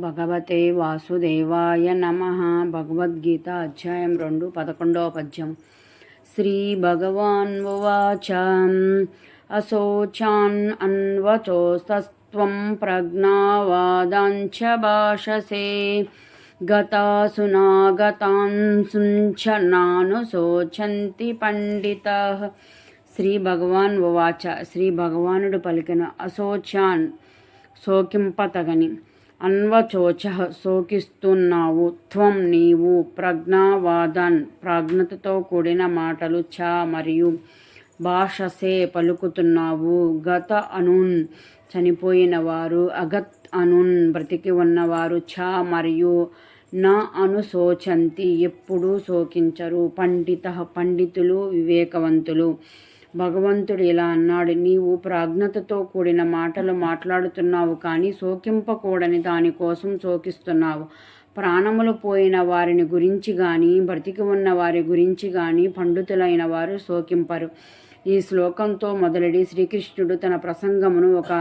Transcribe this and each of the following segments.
భగవతే వాసుదేవాయ నమ. భగవద్గీత అధ్యాయం రెండు పదకొండవ పద్యం. శ్రీ భగవాన్ ఉవాచ. అశోచాన్ అన్వచోస్తత్వం ప్రజ్ఞావాదాంచ భాషసే. గతాసునాగతాన్ నాను శోచంతి పండిత. శ్రీ భగవాన్ ఉవాచ. శ్రీ భగవానుడు పలికిన అశోచాన్ శోకింపతగని. అన్వచోచ శోకిస్తున్నావు. త్వం నీవు ప్రజ్ఞావాదన్. ప్రజ్ఞతతో కూడిన మాటలు చ మరియు భాషసే పలుకుతున్నావు. గత అనున్ చనిపోయిన వారు అగత్ అనున్ బ్రతికి ఉన్నవారు చ మరియు నా అనుశోచంతి ఎప్పుడూ శోకించరు. పండిత పండితులు వివేకవంతులు. భగవంతుడు ఇలా అన్నాడు నీవు ప్రాజ్ఞతతో కూడిన మాటలు మాట్లాడుతున్నావు కానీ శోకింపకూడని దానికోసం శోకిస్తున్నావు. ప్రాణములు పోయిన వారిని గురించి కానీ బ్రతికి ఉన్న వారి గురించి కానీ పండితులైన వారు శోకింపరు. ఈ శ్లోకంతో మొదలడి శ్రీకృష్ణుడు తన ప్రసంగమును ఒక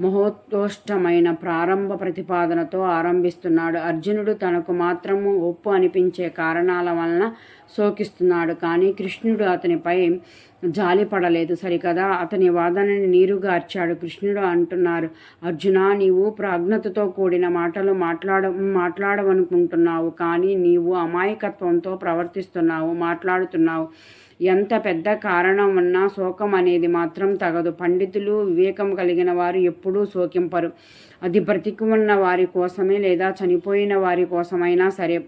మహోత్కృష్టమైన ప్రారంభ ప్రతిపాదనతో ఆరంభిస్తున్నాడు. అర్జునుడు తనకు మాత్రము ఒప్పు అనిపించే కారణాల వలన శోకిస్తున్నాడు. కానీ కృష్ణుడు అతనిపై జాలిపడలేదు సరికదా అతని వాదనని నీరుగార్చాడు కృష్ణుడు అంటున్నారు అర్జున నీవు ప్రాజ్ఞతతో కూడిన మాటలు మాట్లాడ మాట్లాడవనుకుంటున్నావు. కానీ నీవు అమాయకత్వంతో ప్రవర్తిస్తున్నావు మాట్లాడుతున్నావు. ఎంత పెద్ద కారణం ఉన్నా శోకం అనేది మాత్రం తగదు. పండితులు వివేకం కలిగిన వారు ఎప్పుడూ శోకింపరు. అది బ్రతికి ఉన్న వారి కోసమే లేదా చనిపోయిన వారి కోసమైనా సరే.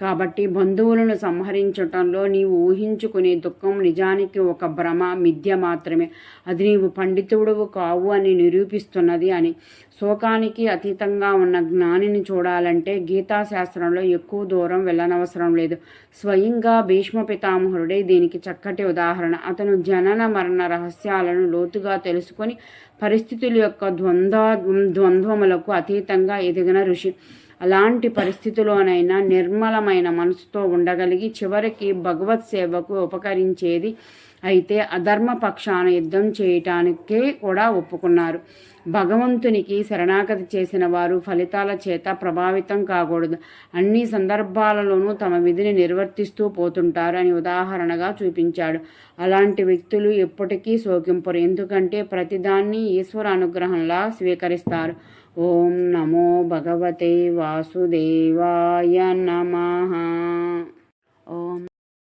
కాబట్టి బంధువులను సంహరించటంలో నీవు ఊహించుకునే దుఃఖం నిజానికి ఒక భ్రమ మిథ్య మాత్రమే. అది నీవు పండితుడు కావు అని నిరూపిస్తున్నది అని. శోకానికి అతీతంగా ఉన్న జ్ఞానిని చూడాలంటే గీతాశాస్త్రంలో ఎక్కువ దూరం వెళ్ళనవసరం లేదు. స్వయంగా భీష్మ పితామహుడే దీనికి చక్కటి ఉదాహరణ. అతను జనన మరణ రహస్యాలను లోతుగా తెలుసుకొని పరిస్థితుల యొక్క ద్వంద్వ ద్వంద్వములకు అతీతంగా ఎదిగిన ఋషి. అలాంటి పరిస్థితిలోనైనా నిర్మలమైన మనసుతో ఉండగలిగి చివరికి భగవత్ సేవకు ఉపకరించేది అయితే అధర్మ పక్షాన యుద్ధం చేయటానికే కూడా ఒప్పుకున్నారు. భగవంతునికి శరణాగతి చేసిన వారు ఫలితాల చేత ప్రభావితం కాకూడదు. అన్ని సందర్భాలలోనూ తమ విధిని నిర్వర్తిస్తూ పోతుంటారు అని ఉదాహరణగా చూపించాడు. అలాంటి వ్యక్తులు ఎప్పటికీ శోకింపరు. ఎందుకంటే ప్రతిదాన్ని ఈశ్వర అనుగ్రహంలా స్వీకరిస్తారు. ఓం నమో భగవతే వాసుదేవాయ నమ.